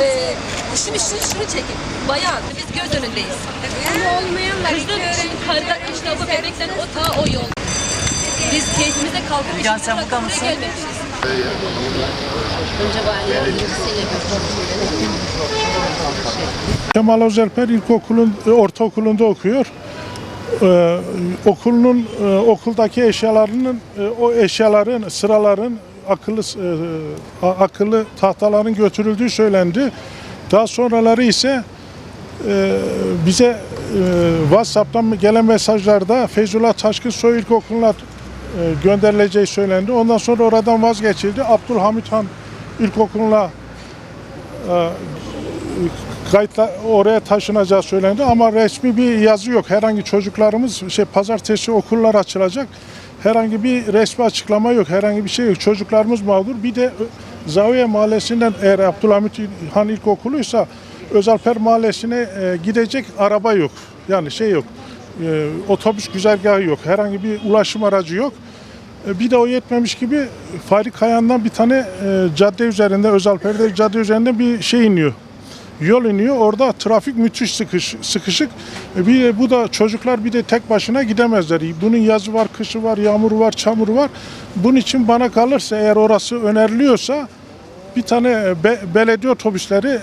e, şimdi şunu, şunu çekin. Bayan biz göz önündeyiz. Ama olmayanlar Kızım için karda işte bu bebekten o ta o yol. Biz keyfimize kalkıp Ya işimize sen burada mısın? gelmemişiz. Kemal Özelper İlkokulun e, ortaokulunda okuyor. Ee, okulunun e, okuldaki eşyalarının e, o eşyaların sıraların akıllı e, akıllı tahtaların götürüldüğü söylendi. Daha sonraları ise e, bize e, WhatsApp'tan gelen mesajlarda Feyzullah Taşkın Soy İlkokulu'na e, gönderileceği söylendi. Ondan sonra oradan vazgeçildi. Abdülhamit Han İlkokulu'na kayıtla oraya taşınacağı söylendi ama resmi bir yazı yok. Herhangi çocuklarımız şey pazartesi okullar açılacak. Herhangi bir resmi açıklama yok. Herhangi bir şey yok. Çocuklarımız mağdur. Bir de Zaviye Mahallesi'nden eğer Abdülhamit Han İlkokuluysa Özalper Mahallesi'ne e, gidecek araba yok. Yani şey yok. E, otobüs güzergahı yok. Herhangi bir ulaşım aracı yok. E, Bir de o yetmemiş gibi Farik Kayan'dan bir tane e, cadde üzerinde, Özalper'de cadde üzerinde bir şey iniyor. Yol iniyor. Orada trafik müthiş sıkış, sıkışık. E, Bir de bu da çocuklar bir de tek başına gidemezler. Bunun yazı var, kışı var, yağmuru var, çamuru var. Bunun için bana kalırsa eğer orası öneriliyorsa bir tane e, be- belediye otobüsleri e,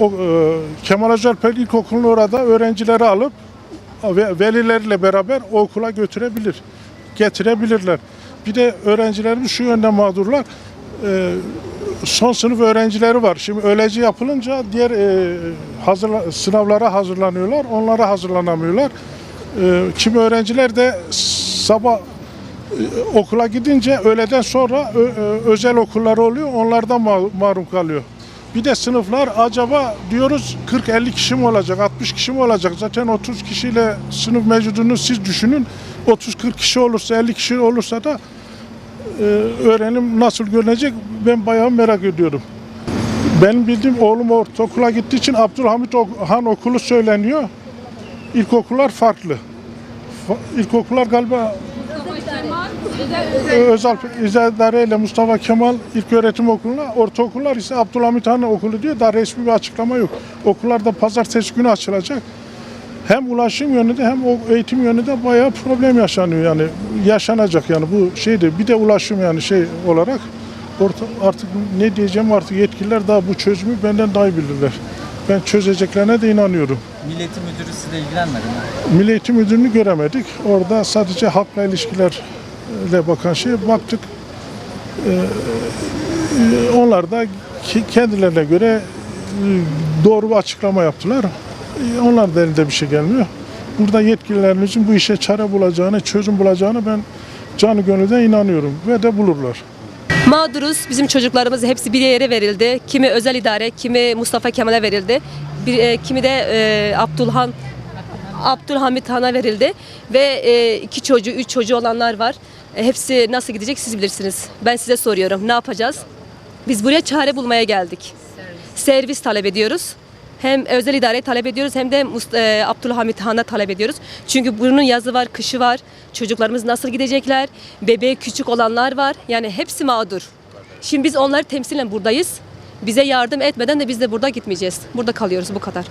o, e, Kemal Özelper İlkokulu'nun orada öğrencileri alıp ve velileriyle beraber o okula götürebilir, getirebilirler. Bir de öğrencilerimiz şu yönde mağdurlar. Ee, son sınıf öğrencileri var. Şimdi öğleci yapılınca diğer e, hazırla, sınavlara hazırlanıyorlar. Onlara hazırlanamıyorlar. Ee, kimi öğrenciler de sabah e, okula gidince öğleden sonra ö- ö- özel okulları oluyor. Onlardan ma- mahrum kalıyor. Bir de sınıflar acaba diyoruz 40-50 kişi mi olacak, 60 kişi mi olacak? Zaten 30 kişiyle sınıf mevcudunu siz düşünün. 30-40 kişi olursa, 50 kişi olursa da e, öğrenim nasıl görünecek ben bayağı merak ediyorum. Benim bildiğim oğlum ortaokula gittiği için Abdülhamit Han okulu söyleniyor. İlkokullar farklı. Fa- İlkokullar galiba Özal İzadare Mustafa Kemal İlköğretim Okulu'na, ortaokullar ise Abdülhamit Han Okulu diyor. Daha resmi bir açıklama yok. Okullar da pazartesi günü açılacak. Hem ulaşım yönünde hem o eğitim yönünde bayağı problem yaşanıyor yani. Yaşanacak yani bu şeyde bir de ulaşım yani şey olarak orta, artık ne diyeceğim artık yetkililer daha bu çözümü benden daha iyi bilirler. Ben çözeceklerine de inanıyorum. Milli Eğitim Müdürü sizle ilgilenmedi mi? Milli Eğitim Müdürünü göremedik. Orada sadece halkla ilişkilerle bakan şey baktık. Ee, e, onlar da kendilerine göre e, doğru bir açıklama yaptılar. Onlar da elinde bir şey gelmiyor. Burada yetkililerimizin bu işe çare bulacağını, çözüm bulacağını ben canı gönülden inanıyorum ve de bulurlar. Mağduruz. Bizim çocuklarımız hepsi bir yere verildi. Kimi özel idare, kimi Mustafa Kemal'e verildi. Bir, e, kimi de e, Abdülhan Abdülhamit Han'a verildi ve e, iki çocuğu, üç çocuğu olanlar var. E, hepsi nasıl gidecek siz bilirsiniz. Ben size soruyorum. Ne yapacağız? Biz buraya çare bulmaya geldik. Servis talep ediyoruz. Hem özel idare talep ediyoruz hem de e, Abdülhamit Han'a talep ediyoruz. Çünkü bunun yazı var, kışı var. Çocuklarımız nasıl gidecekler? Bebeği küçük olanlar var. Yani hepsi mağdur. Şimdi biz onları temsilen buradayız. Bize yardım etmeden de biz de burada gitmeyeceğiz. Burada kalıyoruz bu kadar.